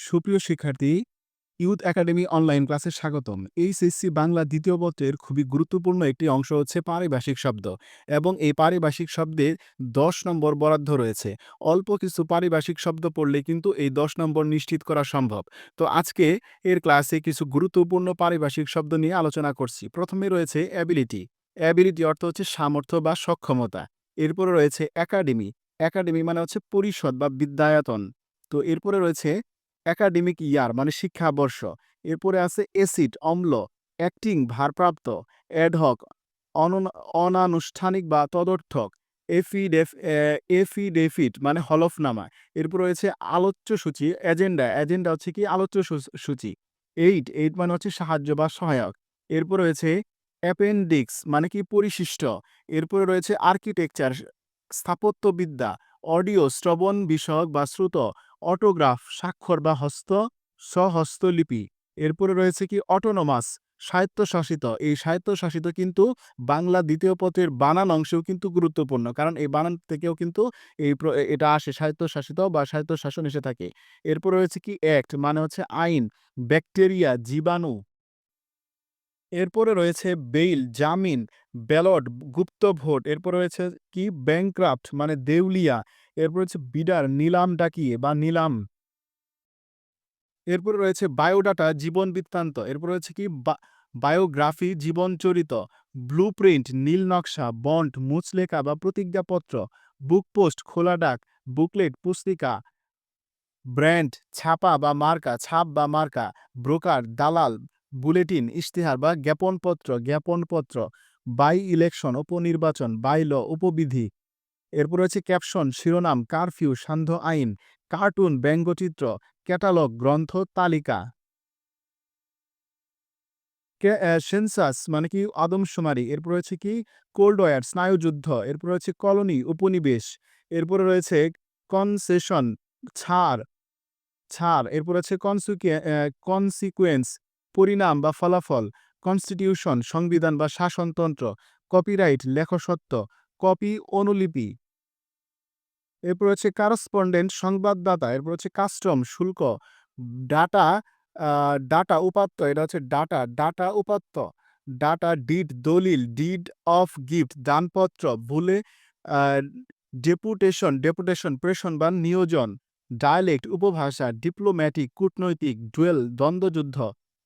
সুপ্রিয় শিক্ষার্থী, youth academy online ক্লাসে স্বাগতম। এইচএসসি বাংলা দ্বিতীয় পত্রের খুবই গুরুত্বপূর্ণ একটি অংশ হচ্ছে পারিভাষিক শব্দ এবং এই পারিভাষিক শব্দের ১০ নম্বর বরাদ্দ রয়েছে। অল্প কিছু পারিভাষিক শব্দ পড়লে কিন্তু এই ১০ নম্বর নিশ্চিত করা সম্ভব। তো আজকে এর ক্লাসে কিছু গুরুত্বপূর্ণ পারিভাষিক শব্দ নিয়ে আলোচনা করছি। প্রথমে রয়েছে অ্যাবিলিটি। অ্যাবিলিটি অর্থ হচ্ছে সামর্থ্য বা সক্ষমতা। এরপরে রয়েছে একাডেমি। একাডেমি মানে হচ্ছে পরিষদ বা বিদ্যায়তন। তো এরপরে রয়েছে একাডেমিক ইয়ার মানে শিক্ষাবর্ষ। এরপরে আছে এসিড অম্ল, অ্যাক্টিং ভারপ্রাপ্ত, অ্যাডহক অননা অনানুষ্ঠানিক বা তদর্থক, এফিডেফ অ্যা এফিডেভিট মানে হলফনামা। এরপর রয়েছে আলোচ্য সূচি, এজেন্ডা। এজেন্ডা হচ্ছে কি আলোচ্য সূচি। এইড, এইড মানে হচ্ছে সাহায্য বা সহায়ক। এরপর রয়েছে অ্যাপেন্ডিক্স মানে কি পরিশিষ্ট। এরপরে রয়েছে আর্কিটেকচার স্থাপত্যবিদ্যা, অডিও শ্রবণ বিষয়ক বা শ্রুত, অটোগ্রাফ স্বাক্ষর বা হস্ত স্বহস্তলিপি। এরপরে রয়েছে কি অটোনোমাস স্বায়ত্তশাসিত। এই স্বায়ত্তশাসিত কিন্তু বাংলা দ্বিতীয় পথের বানান অংশেও কিন্তু গুরুত্বপূর্ণ। কারণ এই বানান থেকেও কিন্তু এই এটা আসে স্বায়ত্তশাসিত বা স্বায়ত্তশাসন এসে থাকে। এরপর রয়েছে কি অ্যাক্ট মানে হচ্ছে আইন, ব্যাকটেরিয়া, জীবাণু। এরপরে রয়েছে বেইল, জামিন, ব্যালট, গুপ্ত ভোট। এরপর রয়েছে কি ব্যাংক্রাফট মানে দেউলিয়া। এরপর হচ্ছে বিডার নিলাম ডাকিয়ে বা নিলাম। এরপরে রয়েছে বায়োডাটা জীবন বৃত্তান্ত। এরপর রয়েছে কি বায়োগ্রাফি জীবনচরিত, ব্লুপ্রিন্ট নীল নকশা, বন্ড মুচলেখা বা প্রতিজ্ঞাপত্র, বুকপোস্ট খোলা ডাক, বুকলেট পুস্তিকা, ব্র্যান্ড ছাপা বা মার্কা ছাপ বা মার্কা, ব্রোকার দালাল, বুলেটিন ইশতেহার বা জ্ঞাপনপত্র জ্ঞাপনপত্র, বাই ইলেকশন উপনির্বাচন, বাই ল উপবিধি। এরপর রয়েছে ক্যাপশন শিরোনাম, কারফিউ সান্ধ্য আইন, কার্টুন ব্যঙ্গচিত্র, ক্যাটালগ গ্রন্থ তালিকা। সেন্সাস মানে কি আদমশুমারি। এরপর রয়েছে কি কোল্ড ওয়ার স্নায়ুযুদ্ধ। এরপর রয়েছে কলোনি উপনিবেশ। এরপরে রয়েছে কনসেশন ছাড়, ছাড়। এরপর আছে কনসিকুয়ে কনসিকুয়েন্স পরিণাম বা ফলাফল, কনস্টিটিউশন সংবিধান বা শাসনতন্ত্র, কপিরাইট লেখসত্ব, কপি অনুলিপি। এরপর হচ্ছে কারেসপন্ডেন্ট সংবাদদাতা। এরপর হচ্ছে কাস্টম শুল্ক, ডাটা ডাটা উপাত্ত। এটা হচ্ছে ডাটা, ডাটা উপাত্ত। ডাটা ডিড দলিল, ডিড অফ গিফট দানপত্র, ভুলে ডেপুটেশন, ডেপুটেশন প্রেষণ বা নিয়োজন, ডায়ালেক্ট উপভাষা, ডিপ্লোম্যাটিক কূটনৈতিক, ডুয়েল দ্বন্দ্বযুদ্ধ।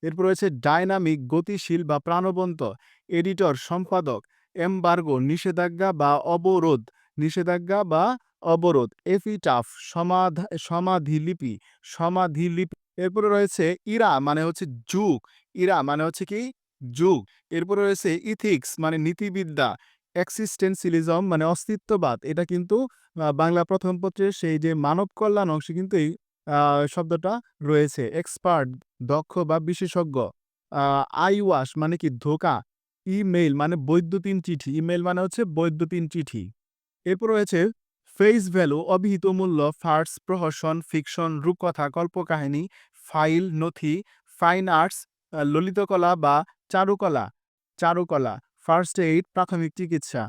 এরপর রয়েছে ডায়নামিক গতিশীল বা প্রাণবন্ত, এডিটর সম্পাদক, এমবার্গো নিষেধাজ্ঞা বা অবরোধ, নিষেধাজ্ঞা বা অবরোধ, এপিটাফ সমাধা সমাধিলিপি, সমাধিলিপি। এরপরে রয়েছে ইরা মানে হচ্ছে যুগ, ইরা মানে হচ্ছে কি যুগ। এরপরে রয়েছে ইথিক্স মানে নীতিবিদ্যা, এক্সিস্টেন্সিলিজম মানে অস্তিত্ববাদ। এটা কিন্তু বাংলা প্রথম পত্রের সেই যে মানব কল্যাণ অংশে কিন্তু এই শব্দটা রয়েছে। এক্সপার্ট দক্ষ বা বিশেষজ্ঞ। আইওয়াশ মানে কি ধোঁকা, ইমেইল মানে বৈদ্যুতিন চিঠি। ইমেইল মানে হচ্ছে বৈদ্যুতিন চিঠি। এরপর রয়েছে ফেইস ভ্যালু অভিহিত মূল্য, ফার্স প্রহসন, ফিকশন রূপকথা, কল্পকাহিনী, ফাইল নথি, ফাইন আর্টস ললিতকলা বা চারুকলা, চারুকলা, ফার্স্ট এইড প্রাথমিক চিকিৎসা,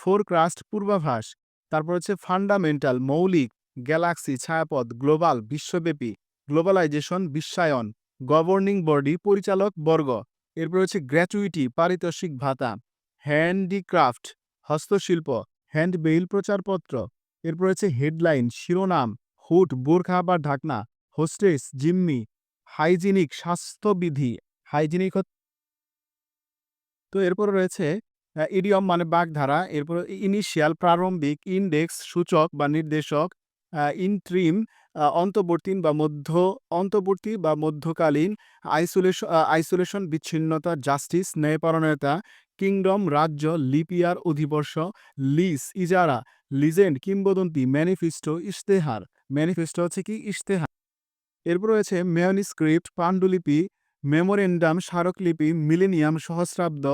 ফোরক্রাস্ট পূর্বাভাস। তারপর হচ্ছে ফান্ডামেন্টাল মৌলিক, গ্যালাক্সি ছায়াপথ, গ্লোবাল বিশ্বব্যাপী, গ্লোবালাইজেশন বিশ্বায়ন, গভর্নিং বডি পরিচালক বর্গ। এরপর হচ্ছে গ্র্যাচুইটি পারিতোষিক ভাতা, হ্যান্ডিক্রাফট হস্তশিল্প, হ্যান্ডবিল প্রচারপত্র। এরপর হচ্ছে হেডলাইন শিরোনাম, হুড বোরখা বা ঢাকনা, হোস্টেস জিম্মি, হাইজিনিক স্বাস্থ্যবিধি, হাইজিনিক তো এরপর রয়েছে ইডিয়ম মানে বাগধারা। এরপর ইনিশিয়াল প্রারম্ভিক, ইন্ডেক্স সূচক বা নির্দেশক, ইন্ট্রিম অন্তর্বর্তীন বা মধ্য অন্তর্বর্তী বা মধ্যকালীন, আইসোলেশ আইসোলেশন বিচ্ছিন্নতা, জাস্টিস ন্যায়পরায়ণতা, কিংডম রাজ্য, লিপিয়ার অধিবর্ষ, লিস ইজারা, লিজেন্ড কিংবদন্তি, ম্যানিফেস্টো ইশতেহার। ম্যানিফেস্টো হচ্ছে কি ইশতেহার। এরপর রয়েছে ম্যানুস্ক্রিপ্ট পাণ্ডুলিপি মেমোরেন্ডাম স্মারকলিপি, মিলেনিয়াম সহস্রাব্দ,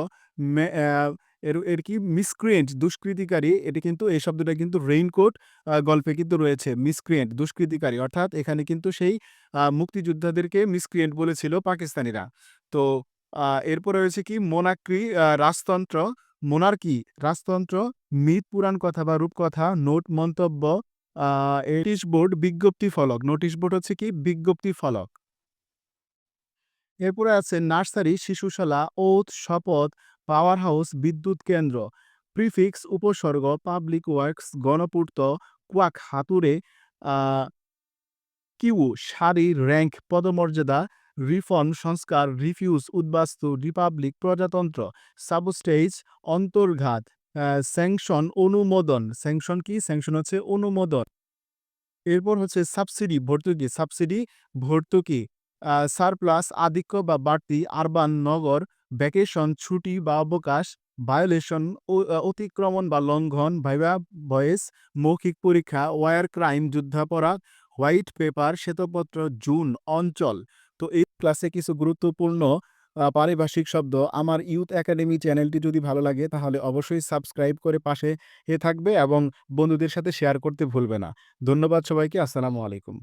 এর এর কি মিসক্রিয়েন্ট দুষ্কৃতিকারী। এটি কিন্তু এই শব্দটা কিন্তু রেইনকোট গল্পে কিন্তু রয়েছে। মিসক্রিয়েন্ট দুষ্কৃতিকারী অর্থাৎ এখানে কিন্তু সেই মুক্তিযোদ্ধাদেরকে মিসক্রিয়েন্ট বলেছিল পাকিস্তানিরা। তো এরপরে রয়েছে কি মোনাক্রি রাজতন্ত্র, মোনার্কি রাজতন্ত্র, মিথ পুরাণ কথা বা রূপকথা, নোট মন্তব্য, নোটিশ বোর্ড বিজ্ঞপ্তি ফলক। নোটিশ বোর্ড হচ্ছে কি বিজ্ঞপ্তি ফলক। এরপরে আছে নার্সারি, শিশুশালা, ওঁৎ, শপথ, পাওয়ার হাউস, বিদ্যুৎ কেন্দ্র। প্রিফিক্স উপসর্গ, পাবলিক ওয়ার্কস, গণপূর্ত, কোয়াক হাতুড়ে, আ কিউ সারি, র্যাঙ্ক পদমর্যাদা, রিফর্ম সংস্কার, রিফিউজ উদ্বাস্তু, রিপাবলিক প্রজাতন্ত্র, সাবস্টেজ অন্তর্ঘাত, স্যাংশন অনুমোদন। স্যাংশন কি? স্যাংশন হচ্ছে অনুমোদন। এরপর হচ্ছে সাবসিডি ভর্তুকি, সাবসিডি ভর্তুকি। সারপ্লাস আধিক্য বা বাড়তি, আরবান নগর, ভ্যাকেশন ছুটি বা অবকাশ, ভায়োলেশন অতিক্রমণ বা লঙ্ঘন, ভাইভা ভয়েস মৌখিক পরীক্ষা, ওয়ার ক্রাইম যুদ্ধাপরাধ, হোয়াইট পেপার শ্বেতপত্র, জুন অঞ্চল। তো এই ক্লাসে কিছু গুরুত্বপূর্ণ পারিভাষিক শব্দ। আমার ইউথ একাডেমি চ্যানেলটি যদি ভালো লাগে তাহলে অবশ্যই সাবস্ক্রাইব করে পাশে এ থাকবে এবং বন্ধুদের সাথে শেয়ার করতে ভুলবে না। ধন্যবাদ সবাইকে। আসসালামু আলাইকুম।